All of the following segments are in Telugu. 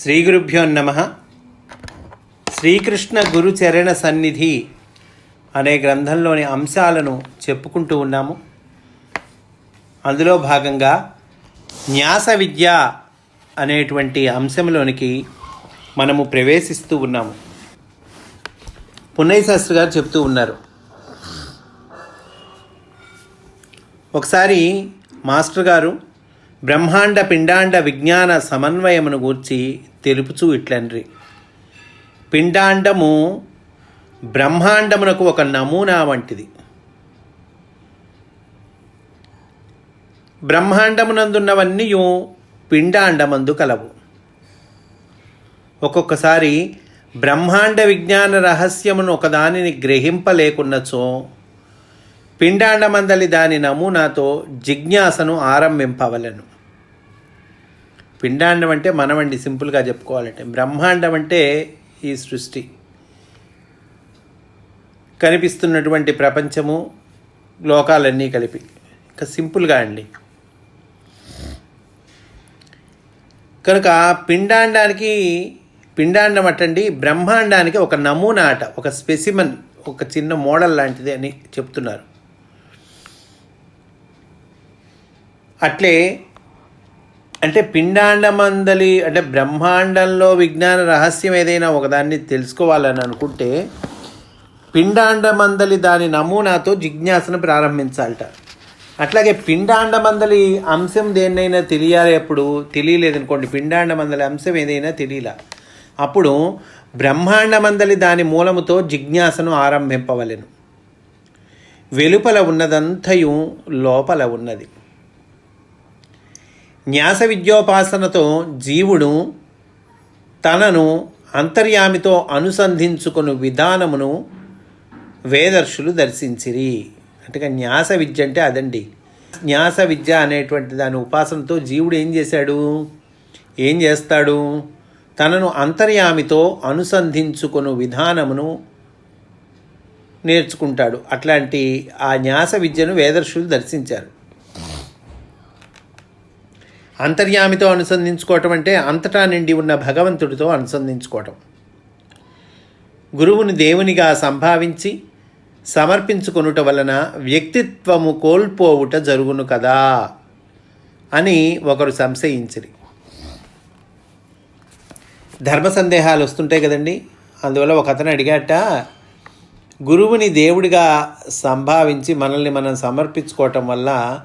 శ్రీ గురుభ్యో నమ. శ్రీకృష్ణ గురుచరణ సన్నిధి అనే గ్రంథంలోని అంశాలను చెప్పుకుంటూ ఉన్నాము. అందులో భాగంగా న్యాస విద్య అనేటువంటి అంశంలోనికి మనము ప్రవేశిస్తూ ఉన్నాము. పున్నయ్య శాస్త్రి గారు చెప్తూ ఉన్నారు. ఒకసారి మాస్టర్ గారు బ్రహ్మాండ పిండాండ విజ్ఞాన సమన్వయమును గూర్చి తెలుపుచూ ఇట్లన్రి పిండాండము బ్రహ్మాండమునకు ఒక నమూనా వంటిది. బ్రహ్మాండమునందున్నవన్నీ పిండాండమందు కలవు. ఒక్కొక్కసారి బ్రహ్మాండ విజ్ఞాన రహస్యమును ఒకదానిని గ్రహింపలేకున్నచో పిండాండమందలి దాని నమూనాతో జిజ్ఞాసను ఆరంభింపవలను. పిండాండం అంటే మనమండి సింపుల్గా చెప్పుకోవాలంటే. బ్రహ్మాండం అంటే ఈ సృష్టి. కనిపిస్తున్నటువంటి ప్రపంచము లోకాలన్నీ కలిపి. ఇంకా సింపుల్గా అండి. కనుక పిండాండానికి పిండాండం అటండి బ్రహ్మాండానికి ఒక నమూనా అట ఒక స్పెసిమన్ ఒక చిన్న మోడల్ లాంటిది అని చెప్తున్నారు. అట్లే అంటే పిండాండమందలి అంటే బ్రహ్మాండంలో విజ్ఞాన రహస్యం ఏదైనా ఒకదాన్ని తెలుసుకోవాలని అనుకుంటే పిండాండమందలి దాని నమూనాతో జిజ్ఞాసను ప్రారంభించాలట. అట్లాగే పిండాండమందలి అంశం దేన్నైనా తెలియాలి అప్పుడు తెలియలేదనుకోండి పిండాండమందలి అంశం ఏదైనా తెలియలా. అప్పుడు బ్రహ్మాండమందలి దాని మూలముతో జిజ్ఞాసను ఆరంభింపవలెను. వెలుపల ఉన్నదంతయు లోపల ఉన్నది. న్యాస విద్యోపాసనతో జీవుడు తనను అంతర్యామితో అనుసంధించుకుని విధానమును వేదర్శులు దర్శించిరి. అంటే న్యాస విద్య అంటే అదండి. న్యాస విద్య అనేటువంటి దాని ఉపాసనతో జీవుడు ఏం చేశాడు? ఏం చేస్తాడు? తనను అంతర్యామితో అనుసంధించుకుని విధానమును నేర్చుకుంటాడు. అట్లాంటి ఆ న్యాస విద్యను వేదర్శులు దర్శించారు. అంతర్యామితో అనుసంధించుకోవటం అంటే అంతటా నిండి ఉన్న భగవంతుడితో అనుసంధించుకోవటం. గురువుని దేవునిగా సంభావించి సమర్పించుకొనుట వలన వ్యక్తిత్వము కోల్పోవుట జరుగును కదా అని ఒకరు సంశయించిరి. ధర్మ సందేహాలు వస్తుంటాయి కదండి. అందువల్ల ఒక అతను అడిగాట గురువుని దేవుడిగా సంభావించి మనల్ని మనం సమర్పించుకోవటం వల్ల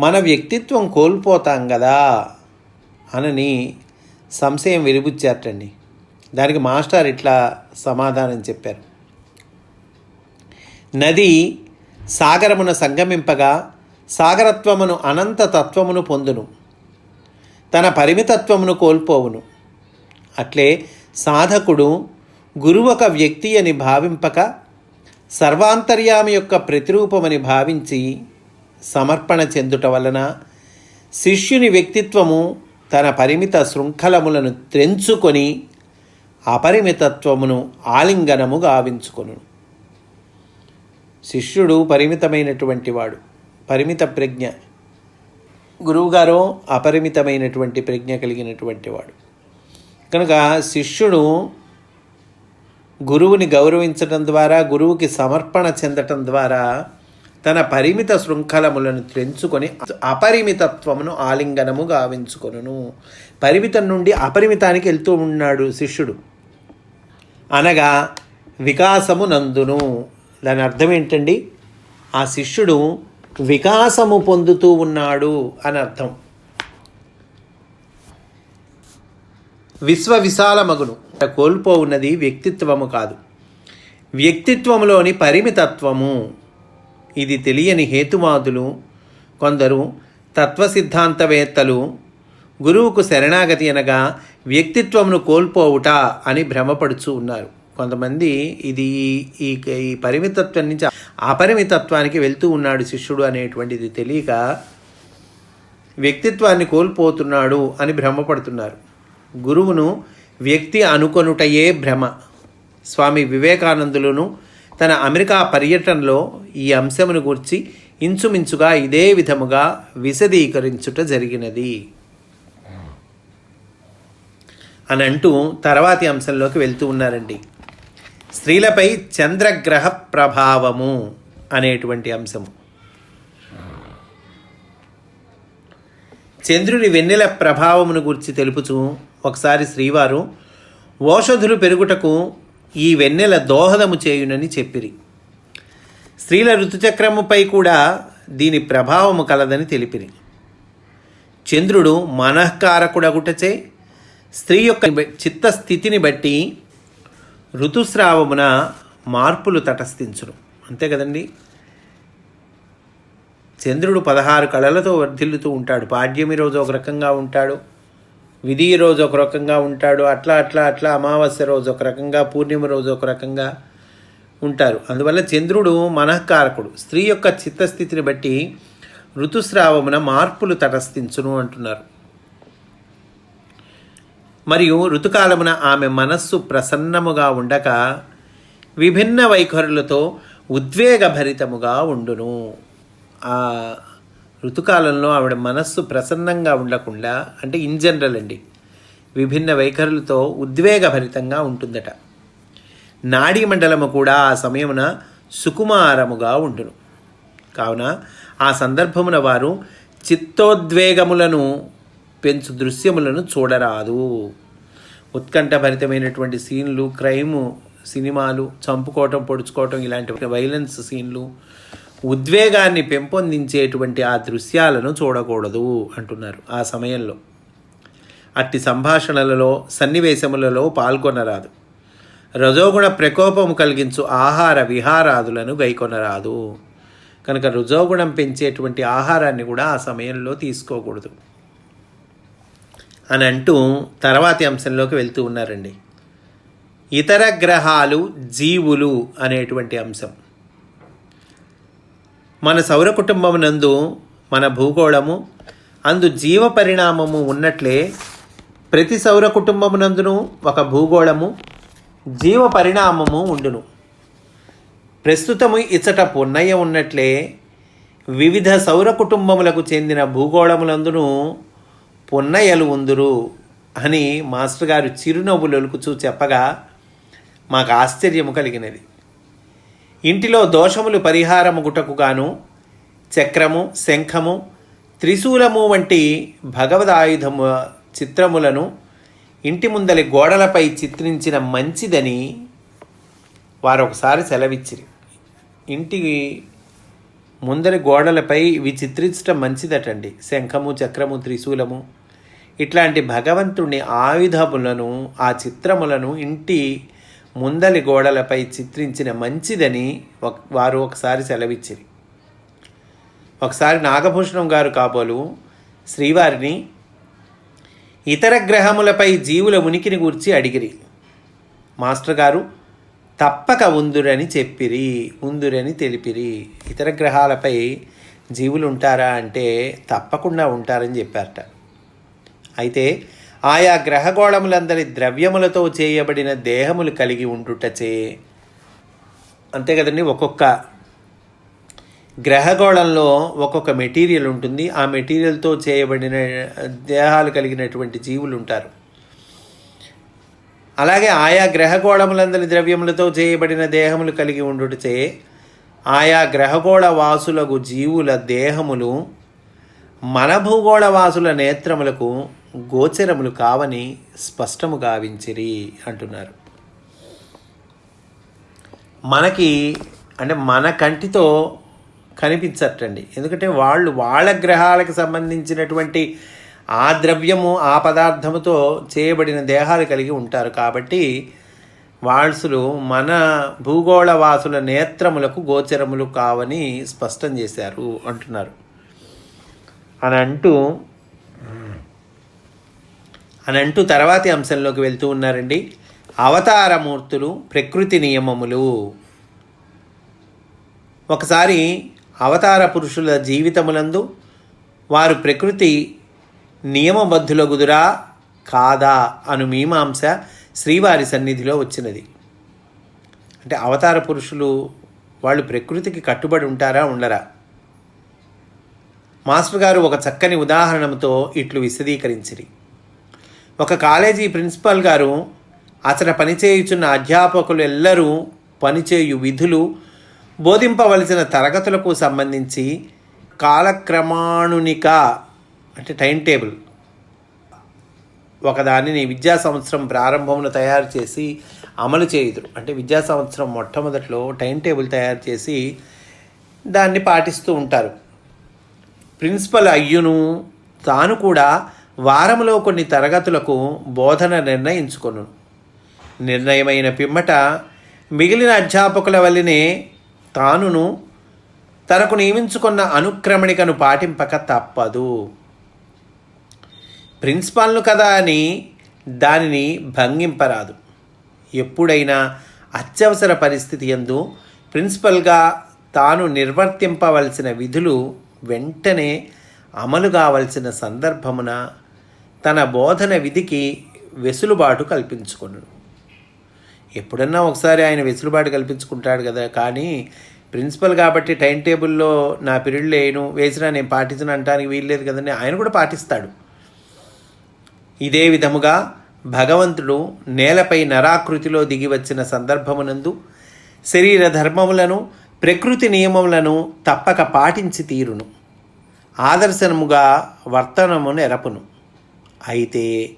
మన వ్యక్తిత్వం కోల్పోతాం కదా అనని సంశయం వెలిబుచ్చారటండి. దానికి మాస్టర్ ఇట్లా సమాధానం చెప్పారు. నది సాగరమున సంగమింపగా సాగరత్వమును అనంత తత్వమును పొందును. తన పరిమితత్వమును కోల్పోవును. అట్లే సాధకుడు గురువు ఒక వ్యక్తి అని భావింపక సర్వాంతర్యామి యొక్క ప్రతిరూపమని భావించి సమర్పణ చెందుట వలన శిష్యుని వ్యక్తిత్వము తన పరిమిత శృంఖలములను త్రెంచుకొని అపరిమితత్వమును ఆలింగనము గావించుకొను. శిష్యుడు పరిమితమైనటువంటి వాడు పరిమిత ప్రజ్ఞ. గురువుగారు అపరిమితమైనటువంటి ప్రజ్ఞ కలిగినటువంటి వాడు. కనుక శిష్యుడు గురువుని గౌరవించటం ద్వారా గురువుకి సమర్పణ చెందటం ద్వారా తన పరిమిత శృంఖలములను తెంచుకొని అపరిమితత్వమును ఆలింగనము గావించుకొనును. పరిమితం నుండి అపరిమితానికి వెళ్తూ ఉన్నాడు శిష్యుడు. అనగా వికాసము నందును దాని అర్థం ఏంటండి? ఆ శిష్యుడు వికాసము పొందుతూ ఉన్నాడు అని అర్థం. విశ్వ విశాలమగును కోల్పో ఉన్నది వ్యక్తిత్వము కాదు. వ్యక్తిత్వములోని పరిమితత్వము. ఇది తెలియని హేతువాదులు కొందరు తత్వ సిద్ధాంతవేత్తలు గురువుకు శరణాగతి అనగా వ్యక్తిత్వమును కోల్పోవుట అని భ్రమపడుచు ఉన్నారు. కొంతమంది ఇది ఈ ఈ పరిమితత్వం నుంచి అపరిమితత్వానికి వెళ్తూ ఉన్నాడు శిష్యుడు అనేటువంటిది తెలియక వ్యక్తిత్వాన్ని కోల్పోతున్నాడు అని భ్రమపడుతున్నారు. గురువును వ్యక్తి అనుకొనుటయే భ్రమ. స్వామి వివేకానందులను తన అమెరికా పర్యటనలో ఈ అంశమును గూర్చి ఇంచుమించుగా ఇదే విధముగా విశదీకరించుట జరిగినది. అని అంటూ తర్వాతి అంశంలోకి వెళ్తూ ఉన్నారండి. స్త్రీలపై చంద్రగ్రహ ప్రభావము అనేటువంటి అంశము. చంద్రుని వెన్నెల ప్రభావమును గురించి తెలుపుచు ఒకసారి శ్రీవారు ఓషధులు పెరుగుటకు ఈ వెన్నెల దోహదము చేయునని చెప్పిరి. స్త్రీల ఋతుచక్రముపై కూడా దీని ప్రభావము కలదని తెలిపిరి. చంద్రుడు మనఃకారకుడగుటచే స్త్రీ యొక్క చిత్తస్థితిని బట్టి ఋతుస్రావమున మార్పులు తటస్థించును. అంతే కదండి? చంద్రుడు పదహారు కళలతో వర్ధిల్లుతూ ఉంటాడు. పాడ్యమి రోజు ఒక రకంగా ఉంటాడు. విధి రోజు ఒక రకంగా ఉంటాడు అట్లా అట్లా అట్లా అమావాస్య రోజు ఒక రకంగా పూర్ణిమ రోజు ఒక రకంగా ఉంటారు. అందువల్ల చంద్రుడు మనఃకారకుడు. స్త్రీ యొక్క చిత్తస్థితిని బట్టి ఋతుస్రావమున మార్పులు తటస్థించును అంటున్నారు. మరియు ఋతుకాలమున ఆమె మనస్సు ప్రసన్నముగా ఉండక విభిన్న వైఖరులతో ఉద్వేగభరితముగా ఉండును. ఋతుకాలంలో ఆవిడ మనస్సు ప్రసన్నంగా ఉండకుండా అంటే ఇన్ జనరల్ అండి విభిన్న వైఖరులతో ఉద్వేగభరితంగా ఉంటుందట. నాడీ మండలము కూడా ఆ సమయమున సుకుమారముగా ఉండును. కావున ఆ సందర్భమున వారు చిత్తోద్వేగములను పెంచు దృశ్యములను చూడరాదు. ఉత్కంఠభరితమైనటువంటి సీన్లు క్రైము సినిమాలు చంపుకోవటం పొడుచుకోవటం ఇలాంటి వైలెన్స్ సీన్లు ఉద్వేగాన్ని పెంపొందించేటువంటి ఆ దృశ్యాలను చూడకూడదు అంటున్నారు ఆ సమయంలో. అట్టి సంభాషణలలో సన్నివేశములలో పాల్గొనరాదు. రజోగుణ ప్రకోపము కలిగించు ఆహార విహారాదులను గైకొనరాదు. కనుక రజోగుణం పెంచేటువంటి ఆహారాన్ని కూడా ఆ సమయంలో తీసుకోకూడదు. అని అంటూ తర్వాతి అంశంలోకి వెళ్తూ ఉన్నారండి. ఇతర గ్రహాలు జీవులు అనేటువంటి అంశం. మన సౌర కుటుంబమునందు మన భూగోళము అందు జీవ పరిణామము ఉన్నట్లే ప్రతి సౌర కుటుంబమునందును ఒక భూగోళము జీవ పరిణామము ఉండును. ప్రస్తుతము ఇచ్చట పున్నయ్య ఉన్నట్లే వివిధ సౌర కుటుంబములకు చెందిన భూగోళములందును పున్నయ్యలు ఉందురు అని మాస్టర్ గారు చిరునవ్వులొలుకుచూ చెప్పగా మాకు ఆశ్చర్యము కలిగినది. ఇంటిలో దోషములు పరిహారము గుటకు గాను చక్రము శంఖము త్రిశూలము వంటి భగవదాయుధము చిత్రములను ఇంటి ముందలి గోడలపై చిత్రించిన మంచిదని వారు ఒకసారి సెలవిచ్చిరి. ఇంటి ముందరి గోడలపై ఇవి చిత్రించడం మంచిదటండి. శంఖము చక్రము త్రిశూలము. ఇట్లాంటి భగవంతుని ఆయుధములను ఆ చిత్రములను ఇంటి ముందలి గోడలపై చిత్రించిన మంచిదని ఒక వారు ఒకసారి సెలవిచ్చిరి. ఒకసారి నాగభూషణం గారు కాబోలు శ్రీవారిని ఇతర గ్రహములపై జీవుల ఉనికిని గూర్చి అడిగిరి. మాస్టర్ గారు తప్పక ఉందురని చెప్పిరి ఉందురని తెలిపిరి. ఇతర గ్రహాలపై జీవులు ఉంటారా అంటే తప్పకుండా ఉంటారని చెప్పారట. అయితే ఆయా గ్రహగోళములందరి ద్రవ్యములతో చేయబడిన దేహములు కలిగి ఉండుటచే. అంతే కదండి ఒక్కొక్క గ్రహగోళంలో ఒక్కొక్క మెటీరియల్ ఉంటుంది. ఆ మెటీరియల్తో చేయబడిన దేహాలు కలిగినటువంటి జీవులు ఉంటారు. అలాగే ఆయా గ్రహగోళములందరి ద్రవ్యములతో చేయబడిన దేహములు కలిగి ఉండుటచే ఆయా గ్రహగోళ వాసులకు జీవుల దేహములు మన భూగోళ వాసుల నేత్రములకు గోచరములు కావని స్పష్టము గావించిరి అంటున్నారు. మనకి అంటే మన కంటితో కనిపించటండి. ఎందుకంటే వాళ్ళు వాళ్ళ గ్రహాలకు సంబంధించినటువంటి ఆ ద్రవ్యము ఆ పదార్థముతో చేయబడిన దేహాలు కలిగి ఉంటారు. కాబట్టి వాల్సులు మన భూగోళ వాసుల నేత్రములకు గోచరములు కావని స్పష్టం చేశారు అంటున్నారు. అని అంటూ అని అంటూ తర్వాతి అంశంలోకి వెళ్తూ ఉన్నారండి. అవతారమూర్తులు ప్రకృతి నియమములు. ఒకసారి అవతార పురుషుల జీవితములందు వారు ప్రకృతి నియమబద్ధులగుదురా కాదా అను మీమాంస శ్రీవారి సన్నిధిలో వచ్చినది. అంటే అవతార పురుషులు వాళ్ళు ప్రకృతికి కట్టుబడి ఉంటారా ఉండరా? మాస్టర్ గారు ఒక చక్కని ఉదాహరణతో ఇట్లు విశదీకరించిరి. ఒక కాలేజీ ప్రిన్సిపల్ గారు అతను పనిచేయుచున్న అధ్యాపకులు ఎల్లరూ పనిచేయు విధులు బోధింపవలసిన తరగతులకు సంబంధించి కాలక్రమాణునిక అంటే టైం టేబుల్ ఒకదానిని విద్యా సంవత్సరం ప్రారంభంలో తయారు చేసి అమలు చేయుదురు. అంటే విద్యా సంవత్సరం మొట్టమొదట్లో టైం టేబుల్ తయారు చేసి దాన్ని పాటిస్తూ ఉంటారు. ప్రిన్సిపల్ అయ్యును తాను కూడా వారంలో కొన్ని తరగతులకు బోధన నిర్ణయించుకొను. నిర్ణయమైన పిమ్మట మిగిలిన అధ్యాపకుల వల్లనే తానును తనకు నియమించుకున్న అనుక్రమణికను పాటింపక తప్పదు. ప్రిన్సిపాల్ను కదా అని దానిని భంగింపరాదు. ఎప్పుడైనా అత్యవసర పరిస్థితి ఎందు ప్రిన్సిపల్గా తాను నిర్వర్తింపవలసిన విధులు వెంటనే అమలు కావలసిన సందర్భమున తన బోధన విధికి వెసులుబాటు కల్పించుకున్నాడు ఎప్పుడన్నా ఒకసారి ఆయన వెసులుబాటు కల్పించుకుంటాడు కదా కానీ ప్రిన్సిపల్ కాబట్టి టైం టేబుల్లో నా పీరియడ్లు లేను వేసినా నేను పాటించను అంటానికి వీల్లేదు కదండి ఆయన కూడా పాటిస్తాడు. ఇదే విధముగా భగవంతుడు నేలపై నరాకృతిలో దిగి వచ్చిన సందర్భమునందు శరీర ధర్మములను ప్రకృతి నియమములను తప్పక పాటించి తీరును. ఆదర్శనముగా వర్తనము నెరపును. అయితే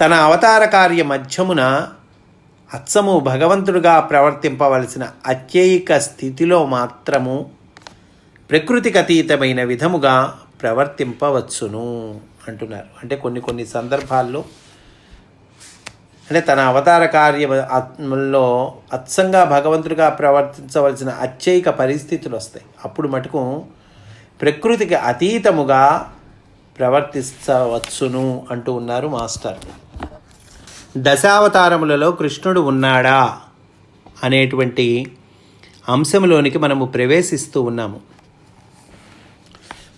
తన అవతార కార్య మధ్యమున అచ్చము భగవంతుడుగా ప్రవర్తింపవలసిన అత్యయిక స్థితిలో మాత్రము ప్రకృతికి అతీతమైన విధముగా ప్రవర్తింపవచ్చును అంటున్నారు. అంటే కొన్ని కొన్ని సందర్భాల్లో అంటే తన అవతార కార్యంలో అచ్చంగా భగవంతుడిగా ప్రవర్తించవలసిన అత్యయిక పరిస్థితులు వస్తాయి. అప్పుడు మటుకు ప్రకృతికి అతీతముగా ప్రవర్తించవచ్చును అంటూ ఉన్నారు మాస్టర్. దశావతారములలో కృష్ణుడు ఉన్నాడా అనేటువంటి అంశంలోనికి మనము ప్రవేశిస్తూ ఉన్నాము.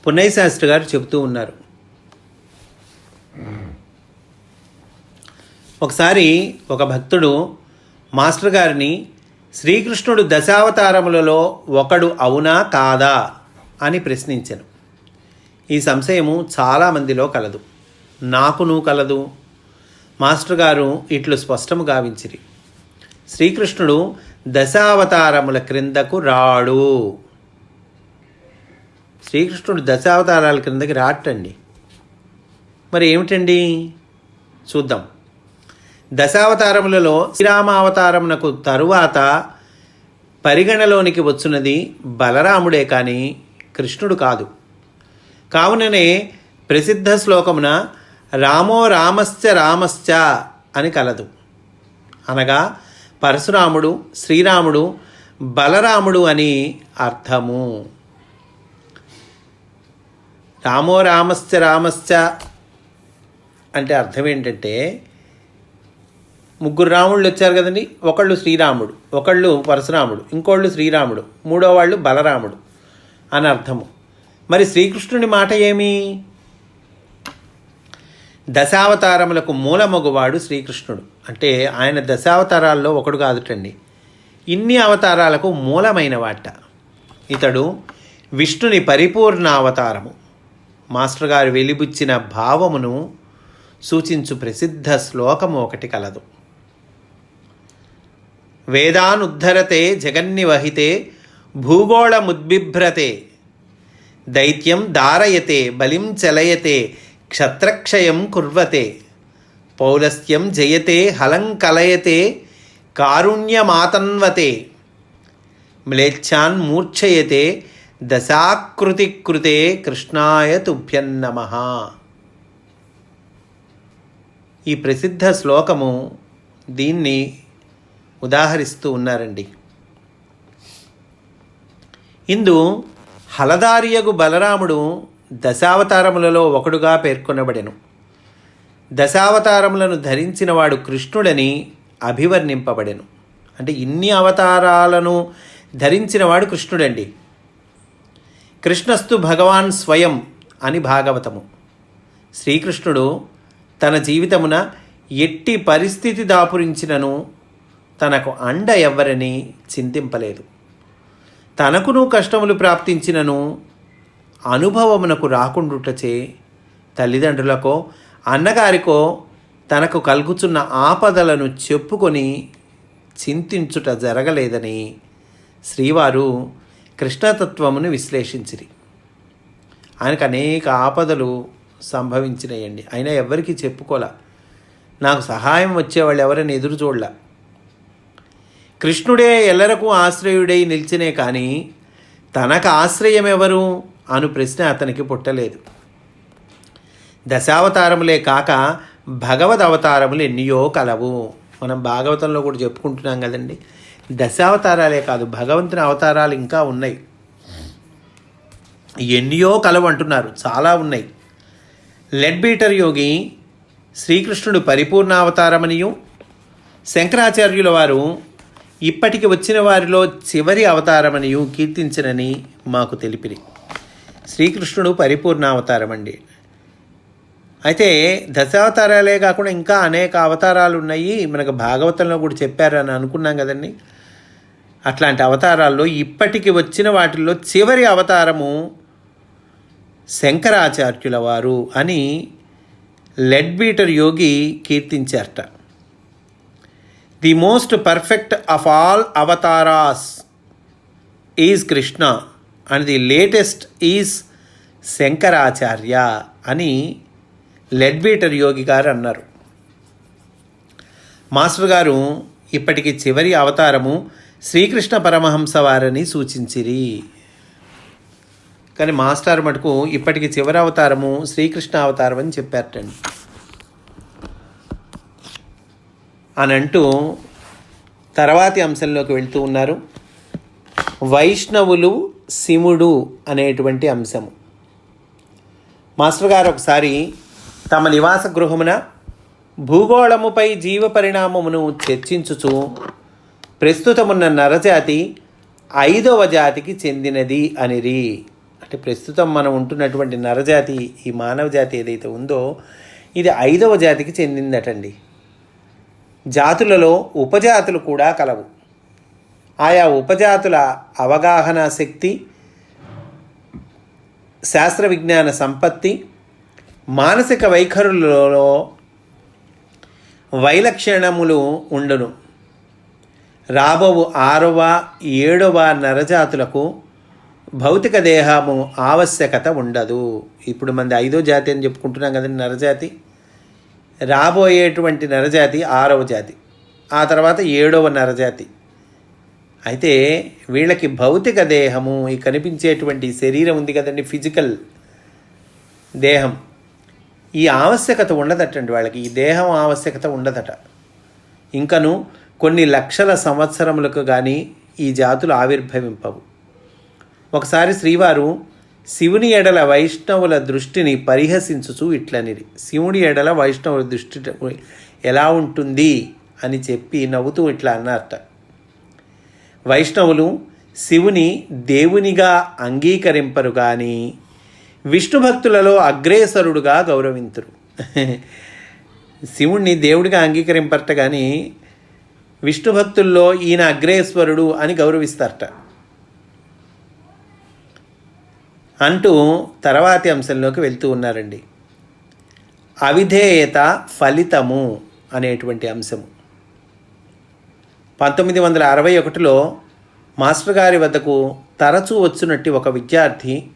పున్నయ్య శాస్త్రి గారు చెబుతూ ఉన్నారు. ఒకసారి ఒక భక్తుడు మాస్టర్ గారిని శ్రీకృష్ణుడు దశావతారములలో ఒకడు అవునా కాదా? అని ప్రశ్నించాను. ఈ సంశయము చాలామందిలో కలదు. నాకును కలదు. మాస్టర్ గారు ఇట్లు స్పష్టము గావించిరి. శ్రీకృష్ణుడు దశావతారముల క్రిందకు రాడు. శ్రీకృష్ణుడు దశావతారాల క్రిందకి రాటండి మరి ఏమిటండి? చూద్దాం. దశావతారములలో శ్రీరామావతారమునకు తరువాత పరిగణలోనికి వచ్చినది బలరాముడే కానీ కృష్ణుడు కాదు. కావుననే ప్రసిద్ధ శ్లోకమున రామో రామశ్చ రామశ్చ అని కలదు. అనగా పరశురాముడు శ్రీరాముడు బలరాముడు అని అర్థము. రామో రామశ్చ రామశ్చ అంటే అర్థం ఏంటంటే ముగ్గురు రాముళ్ళు వచ్చారు కదండి ఒకళ్ళు శ్రీరాముడు ఒకళ్ళు పరశురాముడు ఇంకోళ్ళు శ్రీరాముడు మూడో వాళ్ళు బలరాముడు అని అర్థము. మరి శ్రీకృష్ణుని మాట ఏమి? దశావతారములకు మూలమగువాడు శ్రీకృష్ణుడు. అంటే ఆయన దశావతారాల్లో ఒకడు కాదుటండి. ఇన్ని అవతారాలకు మూలమైన వాట ఇతడు విష్ణుని పరిపూర్ణ అవతారము మాస్టర్ గారు వెలిబుచ్చిన భావమును సూచించు ప్రసిద్ధ శ్లోకము ఒకటి కలదు. వేదానుద్ధరతే జగన్నివహితే భూగోళముద్బిభ్రతే దైత్యం దారయతే బలిం చలయతే క్షత్రక్షయం కుర్వతే. పౌలస్త్యం జయతే హలం కలయతే కారుణ్యమాతన్వతే. మ్లేచ్ఛాన్ మూర్ఛయతే దశాకృతి కృతే కృష్ణాయ తుభ్యన్నమ ఈ ప్రసిద్ధ శ్లోకము దీన్ని ఉదాహరిస్తూ ఉన్నారండి. ఇందు హలదారియగు బలరాముడు దశావతారములలో ఒకడుగా పేర్కొనబడెను. దశావతారములను ధరించినవాడు కృష్ణుడని అభివర్ణింపబడెను. అంటే ఇన్ని అవతారాలను ధరించినవాడు కృష్ణుడండి. కృష్ణస్తు భగవాన్ స్వయం అని భాగవతము. శ్రీకృష్ణుడు తన జీవితమున ఎట్టి పరిస్థితి దాపురించినను తనకు అండ ఎవ్వరని చింతింపలేదు. తనకును కష్టములు ప్రాప్తించినను అనుభవమునకు రాకుండుటచే తల్లిదండ్రులకో అన్నగారికో తనకు కలుగుతున్న ఆపదలను చెప్పుకొని చింతించుట జరగలేదని శ్రీవారు కృష్ణతత్వమును విశ్లేషించిరి. ఆయనకు అనేక ఆపదలు సంభవించినాయండి. అయినా ఎవరికి చెప్పుకోలే. నాకు సహాయం వచ్చేవాళ్ళు ఎవరైనా ఎదురు చూడలే. కృష్ణుడే ఎల్లరకు ఆశ్రయుడై నిలిచినే కానీ తనకు ఆశ్రయం ఎవరు అను ప్రశ్న అతనికి పుట్టలేదు. దశావతారములే కాక భగవద్ అవతారములు ఎన్నియో కలవు. మనం భాగవతంలో కూడా చెప్పుకుంటున్నాం కదండి. దశావతారాలే కాదు భగవంతుని అవతారాలు ఇంకా ఉన్నాయి. ఎన్నియో కలవు అంటున్నారు చాలా ఉన్నాయి. లెడ్ బీటర్ యోగి శ్రీకృష్ణుడు పరిపూర్ణ అవతారమనియు శంకరాచార్యుల వారు ఇప్పటికి వచ్చిన వారిలో చివరి అవతారమనియు కీర్తించినని మాకు తెలిపిరి. శ్రీకృష్ణుడు పరిపూర్ణ అవతారం అండి. అయితే దశావతారాలే కాకుండా ఇంకా అనేక అవతారాలు ఉన్నాయి. మనకు భాగవతంలో కూడా చెప్పారని అనుకున్నాం కదండి. అట్లాంటి అవతారాల్లో ఇప్పటికి వచ్చిన వాటిల్లో చివరి అవతారము శంకరాచార్యుల వారు అని లెడ్ బీటర్ యోగి కీర్తించారట. The most perfect of all avatars is Krishna and the latest is Shankaracharya అని లెడ్ బీటర్ యోగి గారు అన్నారు. మాస్టర్ గారు ఇప్పటికి చివరి అవతారము శ్రీకృష్ణ పరమహంస వారని సూచించిరి. కానీ మాస్టర్ మటుకు ఇప్పటికి చివరి అవతారము శ్రీకృష్ణ అవతారం అని చెప్పారటండి. అని అంటూ తర్వాతి అంశంలోకి వెళ్తూ ఉన్నారు. వైష్ణవులు శివుడు అనేటువంటి అంశము. మాస్టర్ గారు ఒకసారి తమ నివాస గృహమున భూగోళముపై జీవ పరిణామమును చర్చించుచు ప్రస్తుతమున్న నరజాతి ఐదవ జాతికి చెందినది అనిరి. అంటే ప్రస్తుతం మనం ఉంటున్నటువంటి నరజాతి ఈ మానవ జాతి ఏదైతే ఉందో ఇది ఐదవ జాతికి చెందిందటండి. జాతులలో ఉపజాతులు కూడా కలవు. ఆయా ఉపజాతుల అవగాహన శక్తి శాస్త్ర విజ్ఞాన సంపత్తి మానసిక వైఖరులలో వైలక్షణములు ఉండును. రాబోవు ఆరవ ఏడవ నరజాతులకు భౌతిక దేహము ఆవశ్యకత ఉండదు. ఇప్పుడు మంది ఐదో జాతి అని చెప్పుకుంటున్నాం కదండి నరజాతి. రాబోయేటువంటి నరజాతి ఆరవ జాతి. ఆ తర్వాత ఏడవ నరజాతి. అయితే వీళ్ళకి భౌతిక దేహము ఈ కనిపించేటువంటి శరీరం ఉంది కదండి ఫిజికల్ దేహం. ఈ ఆవశ్యకత ఉండదటండి వాళ్ళకి ఈ దేహం ఆవశ్యకత ఉండదట ఇంకను కొన్ని లక్షల సంవత్సరములకు కానీ ఈ జాతులు ఆవిర్భవింపవు. ఒకసారి శ్రీవారు శివుని ఎడల వైష్ణవుల దృష్టిని పరిహసించుచు ఇట్లనిది శివుని ఎడల వైష్ణవుల దృష్టి ఎలా ఉంటుంది అని చెప్పి నవ్వుతూ ఇట్లా అన్నారట. వైష్ణవులు శివుని దేవునిగా అంగీకరింపరు కానీ విష్ణు భక్తులలో అగ్రేసరుడుగా గౌరవింతురు. శివుణ్ణి దేవుడిగా అంగీకరింపరట కానీ విష్ణు భక్తుల్లో ఈయన అగ్రేశ్వరుడు అని గౌరవిస్తారట. అంటూ తర్వాతి అంశంలోకి వెళ్తూ ఉన్నారండి. అవిధేయత ఫలితము అనేటువంటి అంశము. పంతొమ్మిది వందల అరవై ఒకటిలో మాస్టర్ గారి వద్దకు తరచూ వచ్చినట్టు ఒక విద్యార్థి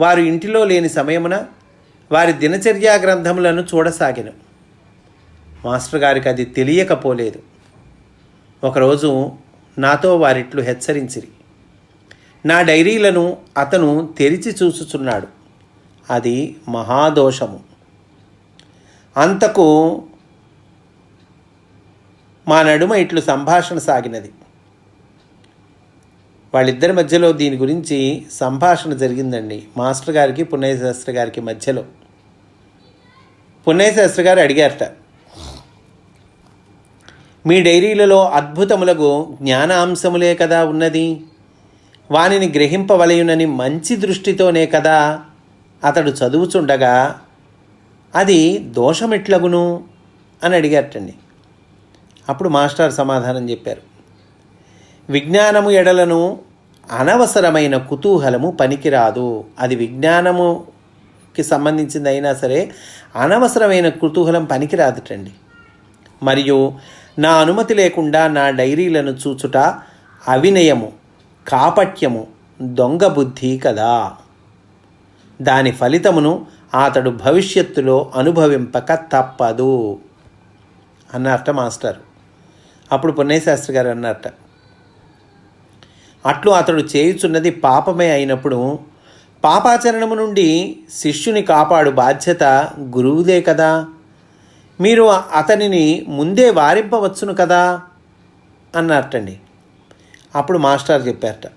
వారు ఇంటిలో లేని సమయమున వారి దినచర్యా గ్రంథములను చూడసాగిన. మాస్టర్ గారికి అది తెలియకపోలేదు. ఒకరోజు నాతో వారిట్లు హెచ్చరించిరి. నా డైరీలను అతను తెరిచి చూసుచున్నాడు అది మహాదోషము. అంతకు మా నడుమ ఇట్లు సంభాషణ సాగినది. వాళ్ళిద్దరి మధ్యలో దీని గురించి సంభాషణ జరిగిందండి. మాస్టర్ గారికి పున్నయ్య శాస్త్రి గారికి మధ్యలో. పున్నయ్య శాస్త్రి గారు అడిగారట మీ డైరీలలో అద్భుతములకు జ్ఞానాంశములే కదా ఉన్నది? వానిని గ్రహింపవలయునని మంచి దృష్టితోనే కదా అతడు చదువుచుండగా అది దోషమిట్లగును? అని అడిగారటండి. అప్పుడు మాస్టర్ సమాధానం చెప్పారు. విజ్ఞానము ఎడలను అనవసరమైన కుతూహలము పనికిరాదు. అది విజ్ఞానముకి సంబంధించింది అయినా సరే అనవసరమైన కుతూహలం పనికిరాదుటండి. మరియు నా అనుమతి లేకుండా నా డైరీలను చూచుట అవినయము. కాపట్యము దొంగ బుద్ధి కదా. దాని ఫలితమును అతడు భవిష్యత్తులో అనుభవింపక తప్పదు అన్నారట మాస్టర్. అప్పుడు పుణ్యశాస్త్రి గారు అన్నారట అట్లు అతడు చేయుచున్నది పాపమే అయినప్పుడు పాపాచరణము నుండి శిష్యుని కాపాడు బాధ్యత గురువుదే కదా. మీరు అతనిని ముందే వారింపవచ్చును కదా అన్నట్టండి అప్పుడు మాస్టర్ చెప్పారట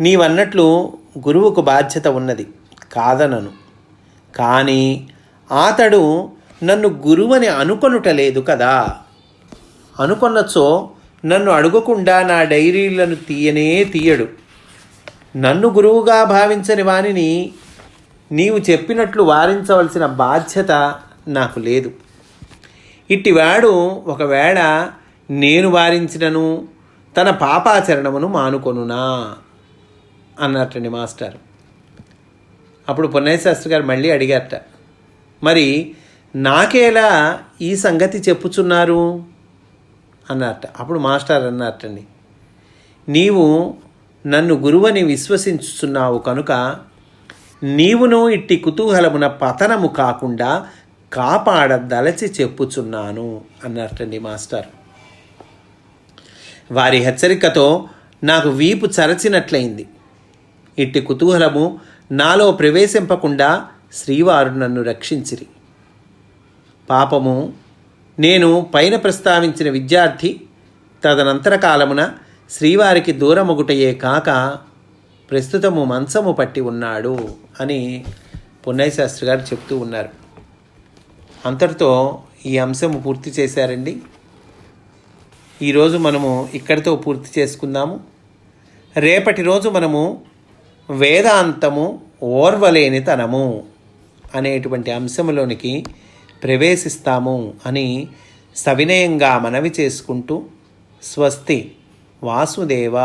నీవన్నట్లు గురువుకు బాధ్యత ఉన్నది కాదనను. కానీ అతడు నన్ను గురువని అనుకొనుట లేదు కదా. అనుకొన్నచో నన్ను అడగకుండా నా డైరీలను తీయనే తీయడు. నన్ను గురువుగా భావించని వానిని నీవు చెప్పినట్లు వారించవలసిన బాధ్యత నాకు లేదు. ఇట్టివాడు ఒకవేళ నేను వారించినను తన పాపాచరణమును మానుకొనునా అన్నట్టండి మాస్టర్. అప్పుడు పొన్నయ్యశాస్త్రి గారు మళ్ళీ అడిగారట మరి నాకేలా ఈ సంగతి చెప్పుచున్నారు? అన్నట్ట అప్పుడు మాస్టర్ అన్నట్టండి నీవు నన్ను గురువని విశ్వసించుచున్నావు కనుక నీవును ఇట్టి కుతూహలమున పతనము కాకుండా కాపాడదలచి చెప్పుచున్నాను అన్నట్టండి మాస్టర్. వారి హెచ్చరికతో నాకు వీపు చరచినట్లయింది. ఇట్టి కుతూహలము నాలో ప్రవేశింపకుండా శ్రీవారు నన్ను రక్షించిరి. పాపము నేను పైన ప్రస్తావించిన విద్యార్థి తదనంతర కాలమున శ్రీవారికి దూరమొగుటయే కాక ప్రస్తుతము మంచము పట్టి ఉన్నాడు అని పున్నయ్య శాస్త్రి గారు చెప్తూ ఉన్నారు. అంతటితో ఈ అంశము పూర్తి చేశారండి. ఈరోజు మనము ఇక్కడితో పూర్తి చేసుకుందాము. రేపటి రోజు మనము వేదాంతము ఓర్వలేనితనము అనేటువంటి అంశంలోనికి ప్రవేశిస్తాము అని సవినయంగా మనవి చేసుకుంటూ స్వస్తి వాసుదేవ.